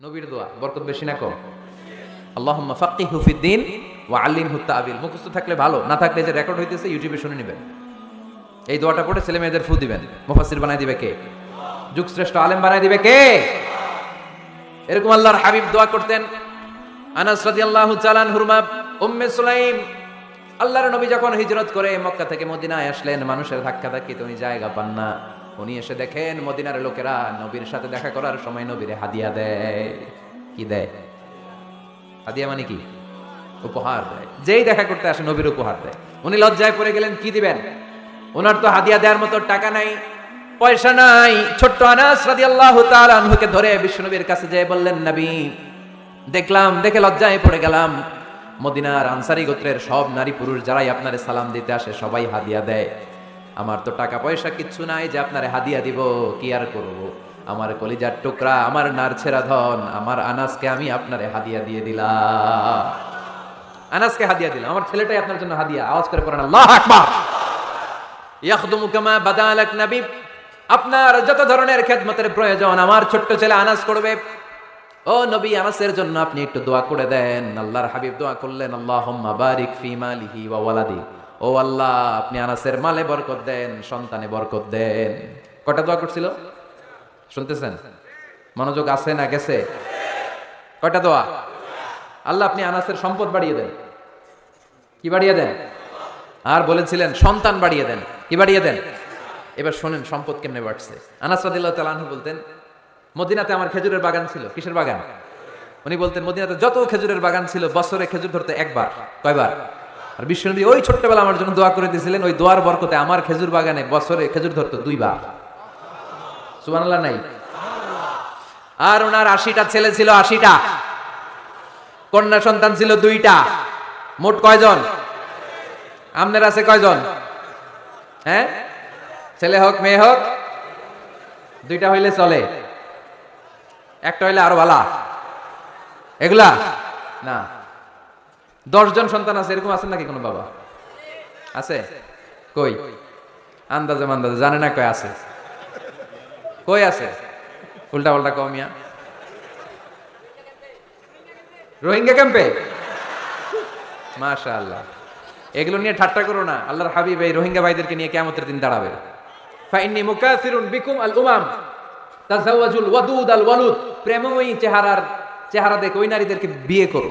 নবীর দোয়া, বরকত বেশি না কম। আল্লাহুম্মা ফাক্কিহু ফিদ্দিন ওয়া আল্লিমহু তাআবিল। মুখস্থ থাকলে ভালো, না থাকলে যে রেকর্ড হইতেছে ইউটিউবে শুনে নেবেন। এই দোয়াটা পড়ে ছেলে মেয়েদের ফু দিবেন। মুফাসসির বানাই দিবে কে? যুগ শ্রেষ্ঠ আলেম বানাই দিবে কে? এরকম আল্লাহর হাবিব দোয়া করতেন। আনাস রাদিয়াল্লাহু তাআলা হুরমা উম্মে সুলাইম। আল্লাহর নবী যখন হিজরত করে মক্কা থেকে মদিনায় আসলেন, মানুষের ধাক্কা ধাক্কিতে উনি জায়গা পান না। উনি এসে দেখেন মদিনার লোকেরা নবীর সাথে দেখা করার সময় নবীরে হাদিয়া দেয়। কি দেয়? হাদিয়া মানে কি? উপহার দেয়। যেই দেখা করতে আসে নবীর উপহার দেয়। উনি লজ্জায় পড়ে গেলেন, কি দিবেন? ওনার তো হাদিয়া দেওয়ার মতো টাকা নাই, পয়সা নাই। ছোট্ট আনাস রাদিয়াল্লাহু তাআলা আনহুকে ধরে বিশ্বনবীর কাছে যেয়ে বললেন, নবী, দেখলাম, দেখে লজ্জায় পড়ে গেলাম। মদিনার আনসারি গোত্রের সব নারী পুরুষ যারাই আপনারে সালাম দিতে আসে, সবাই হাদিয়া দেয়। আমার তো টাকা পয়সা কিচ্ছু নাই যে আপনারে হাদিয়া দিব, কি আর করব? আমার কলিজার টুকরা, আমার নারছেরা ধন, আমার আনাসকে আমি আপনারে হাদিয়া দিয়ে দিলাম। আনাসকে হাদিয়া দিলাম। আমার ছেলেটাই আপনার জন্য হাদিয়া। আওয়াজ করে পড়েন, আল্লাহ আকবার! ইয়াখদুমু কামা বাদালাক নবী আপনার যত ধরনের খেদমতের প্রয়োজন, আমার ছোট্ট ছেলে আনাস করবে। ও নবী, আনাসের জন্য আপনি একটু দোয়া করে দেন। আল্লাহর হাবিব দোয়া করলেন, আল্লাহুম্মা বারিক ফি মালিহি ওয়া ওয়ালাদি। ও আল্লাহ, আপনি আনাসের মালে বরকত দেন, সন্তানে বরকত দেন। কটা দোয়া করছিল? শুনতেছেন? মনোযোগ আছে না গেছে? কয়টা দোয়া? আল্লাহ, আপনি আনাসের সম্পদ বাড়িয়ে দেন। কি বাড়িয়ে দেন? আর বলেছিলেন, সন্তান বাড়িয়ে দেন। কি বাড়িয়ে দেন? এবার শোনেন, সম্পদ কেমনে বাড়ছে। আনাস রাদিল্লাহ তালানহু বলতেন, মদিনাতে আমার খেজুরের বাগান ছিল। কিসের বাগান? উনি বলতেন, মদিনাতে যত খেজুরের বাগান ছিল, বছরে খেজুর ধরতে একবার, কয়বার? আর বিশ্বনবী ওই ছোট্টবেলা আমার জন্য দোয়া করে দিয়েছিলেন, ওই দোয়ার বরকতে আমার খেজুর বাগানে বছরে খেজুর ধরতো দুইবার সুবহানাল্লাহ নাই? আর ওনার আশিটা ছেলে ছিল আশিটা। কন্যা সন্তান ছিল দুইটা। মোট কয়জন? আমনের আছে কয়জন? হ্যাঁ? ছেলে হোক, মেয়ে হোক, দুইটা হইলে চলে। একটা হইলে আরও ভালা। এগুলা? না। দশজন সন্তান আছে, এরকম আছেন নাকি কোনো বাবা? আছে? কই? আন্দাজে মান্দাজে, জানে না কয় আছে। কই আছে? উল্টা পাল্টা কমিয়া রোহিঙ্গা ক্যাম্পে? মাশা আল্লাহ এগুলো নিয়ে ঠাট্টা করো না। আল্লাহর হাবিব এই রোহিঙ্গা ভাইদেরকে নিয়ে কেমতের দিন দাঁড়াবে। ফাইন্নি মুকাসিরুন বিকুম আল উমাম। তাজাওয়াজুল ওয়াদুদ আল ওয়ালুদ। প্রেমময়ী চেহারার চেহারা দেখে ওই নারীদেরকে বিয়ে করো।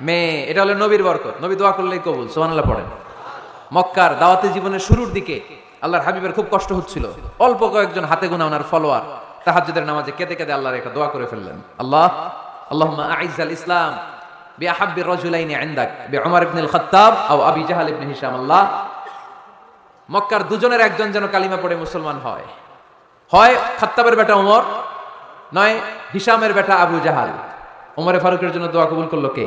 মেয়ে, এটা হলো নবীর বরকত। নবী দোয়া করলেই কবুল সোহানাল্লাহ পড়েন। মক্কার দাওয়াতি জীবনের শুরুর দিকে আল্লাহর হাবিবের খুব কষ্ট হচ্ছিল। অল্প কয়েকজন হাতে গোনা ওনার ফলোয়ার, তাহাজ্জুদের নামাজে কেঁদে কেঁদে আল্লাহর একটা দোয়া করে ফেললেন। আল্লাহ, আল্লাহুম্মা আইজ্জাল ইসলাম বিআহাব্বি রাজুলাইনি ইনদাক বিউমর ইবনে আল খাত্তাব আও আবি জাহাল ইবনে হিশাম। আল্লাহ, মক্কার দুজনের একজন যেন কালিমা পড়ে মুসলমান হয়। হয় খাত্তাবের বেটা ওমর নয় হিসামের বেটা আবু জাহাল। ওমরে ফারুকের জন্য দোয়া কবুল করল কে?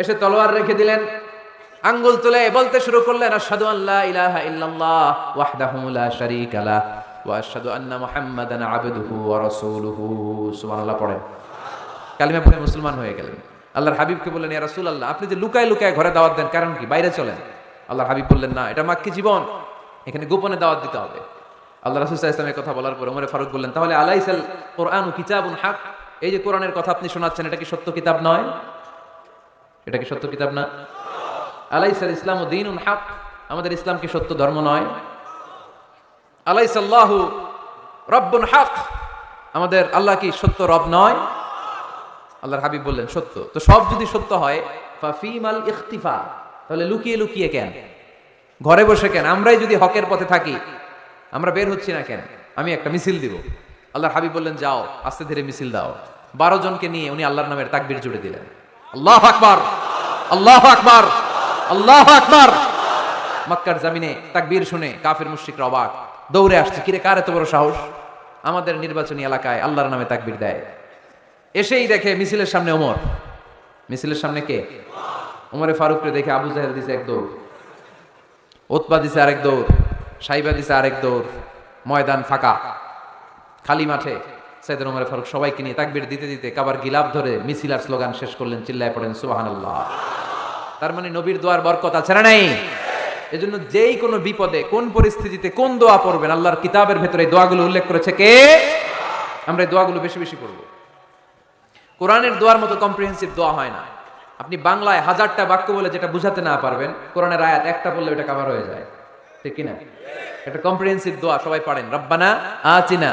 এসে তলোয়ার রেখে দিলেন, আঙ্গুল তুলে বলতে শুরু করলেন, আশহাদু আল্লা ইলাহা ইল্লাল্লাহ ওয়াহদাহু লা শারীকা লা ওয়া আশহাদু আন্না মুহাম্মাদান আবদুহু ওয়া রাসূলুহু। সুবহানাল্লাহ পড়েন। কালিমা পড়ে মুসলমান হয়ে গেলেন। আল্লাহর হাবিবকে বললেন, ইয়া রাসূলুল্লাহ, আপনি যে লুকায় লুকায় ঘরে দাওয়াত দেন, কারণ কি? বাইরে চলেন। আল্লাহর হাবিব বললেন, না, এটা মাক্কি জীবন। এখানে গোপনে দাওয়াত দিতে হবে। আল্লাহ রাসূল সাল্লাল্লাহু কথা বলার পরে ওমরে ফারুক বললেন, তাহলে আলাইসাল কোরআনু কিতাবুন হক? এই যে কোরআনের কথা আপনি শোনাচ্ছেন, এটা কি সত্য কিতাব নয়? এটা কি সত্য কিতাব না? আলাইসাল ইসলাম দিন দিনুন হক। আমাদের ইসলাম কি সত্য ধর্ম নয়? আলাইসাল্লাহু রব্বুন হাক। আমাদের আল্লাহ কি সত্য রব নয়? আল্লাহর হাবিব বললেন, সত্য। তো সব যদি সত্য হয় ফাফিমাল ইখতিফা। তাহলে লুকিয়ে লুকিয়ে কেন? ঘরে বসে কেন? আমরাই যদি হকের পথে থাকি, আমরা বের হচ্ছি না কেন? আমি একটা মিছিল দিব। আল্লাহর হাবিব বললেন, যাও, আস্তে ধীরে মিছিল দাও। বারো জনকে নিয়ে উনি আল্লাহর নামের তাকবির জুড়ে দিলেন। আল্লাহ আকবার আল্লাহ আকবার আল্লাহ আকবার। মক্কার জামিনে তাকবীর শুনে কাফের মুশরিকরা অবাক। দৌড়ে আসছে, কিরে, কার এত বড় সাহস? আমাদের নির্বাচনী এলাকায় আল্লাহর নামে তাকবীর দেয়। এসেই দেখে মিছিলের সামনে ওমর। মিছিলের সামনে কে? ওমরে ফারুককে দেখে আবু জাহেল দিছে এক দৌড়। ওতবা দিছে আরেক দৌড়। সাইবা দিছে আরেক দৌড়। ময়দান ফাঁকা। খালি মাঠে সাইদের ওমরে ফারুক সবাইকে নিয়ে তাকবীর দিতে দিতে কাবার গিলাপ ধরে মিছিল আর স্লোগান শেষ করলেন, চিল্লায় পড়েন, সুবহানাল্লাহ। তার মানে নবীর দোয়ার বরকত আছে না নাই? এজন্য যেই কোনো বিপদে, কোন পরিস্থিতিতে, কোন দোয়া পড়বেন, আল্লাহর কিতাবের ভেতরে দোয়াগুলো উল্লেখ করেছে কে? আমরা এই দোয়াগুলো বেশি বেশি করব কোরআনের দোয়ার মতো কম্প্রিহেন্সিভ দোয়া হয় না। আপনি বাংলায় হাজারটা বাক্য বলে যেটা বুঝাতে না পারবেন, কোরআনের আয়াত একটা বললে ওটা কভার হয়ে যায়। ঠিক কি না এটা কম্প্রিহেন্সিভ দোয়া সবাই পারেন। রব্বানা আতিনা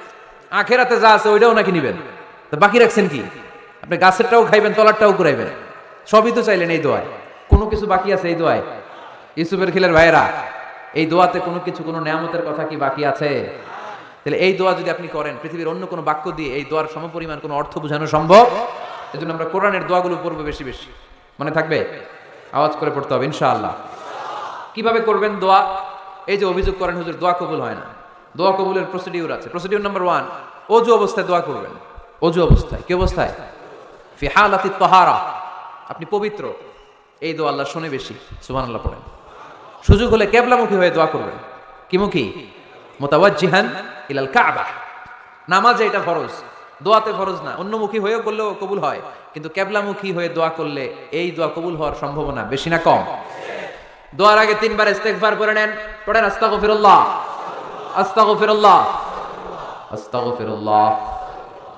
আখেরাতে যা আছে ওইটাও নাকি নিবেন? তো বাকি রাখছেন কি? আপনি গাছেরটাও খাইবেন, তলারটাও ঘুরাইবেন সবই তো চাইলেন এই দোয়ায়। কোনো কিছু বাকি আছে এই দোয়ায়? ইউসুফের খিলের ভাইয়েরা, এই দোয়াতে কোনো কিছু, কোনো নেয়ামতের কথা কি বাকি আছে? তাহলে এই দোয়া যদি আপনি করেন, পৃথিবীর অন্য কোনো বাক্য দিয়ে এই দোয়ার সমপরিমাণ কোনো অর্থ বোঝানো সম্ভব? এজন্য আমরা কোরআনের দোয়াগুলো পড়ব বেশি বেশি। মনে থাকবে? আওয়াজ করে পড়তে হবে, ইনশাআল্লাহ। কীভাবে করবেন দোয়া? এই যে অভিযোগ করেন, হুজুর, দোয়া কবুল হয় না। দোয়া কবুলের প্রসিডিউর আছে। প্রসিডিউর নাম্বার ওয়ান অজু অবস্থায় দোয়া করবেন। অজু অবস্থায়, কি অবস্থায়? ফি হালাতি তাহারা। আপনি পবিত্র। এই দোয়া আল্লাহ শুনে বেশি, সুবহানাল্লাহ পড়েন। সুযোগ হলে কেবলামুখী হয়ে দোয়া করবেন। কি মুখী মোতাওয়াজ্জিহান ইলাল কাবা। নামাজে এটা ফরজ। দোয়াতে ফরজ না। অন্যমুখী হয়েও করলেও কবুল হয়। কিন্তু কেবলামুখী হয়ে দোয়া করলে এই দোয়া কবুল হওয়ার সম্ভাবনা বেশি না কম। দোয়ার আগে তিনবার ইস্তেগফার করে নেন। পড়েন আস্তাগফিরুল্লাহ।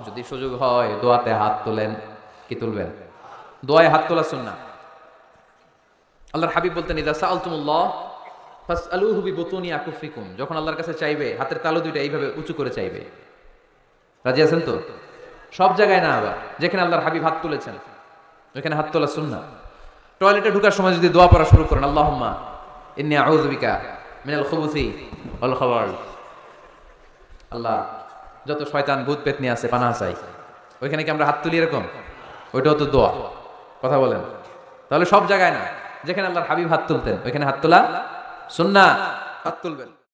যদি সুযোগ হয়, দোয়াতে হাত তোলেন। কি তুলবেন? দোয়ায় হাত তোলা সুন্নাহ। আল্লাহর হাবিব বলতেন আকুফিকুম। যখন আল্লাহর কাছে চাইবে, হাতের তালু দুইটা এইভাবে উঁচু করে চাইবে। রাজি আছেন তো? সব জায়গায় না আবার, যেখানে আল্লাহর হাবিব হাত তুলেছেন, ওইখানে হাত তোলা সুন্না টয়লেটে ঢুকার সময় যদি দোয়া পড়া শুরু করেন, আল্লাহুম্মা ইন্নী আউযু মিনাল খুবুসি অল খবর। আল্লাহ, যত শয়তান ভূত পেতনি আছে পানা চাই। ওইখানে কি আমরা হাত তুলি এরকম? ওইটাও তো দোয়া। কথা বলেন। তাহলে সব জায়গায় না, যেখানে আল্লাহর হাবিব হাত তুলতেন, ওইখানে হাত তোলা সুন্না হাত তুলবেন।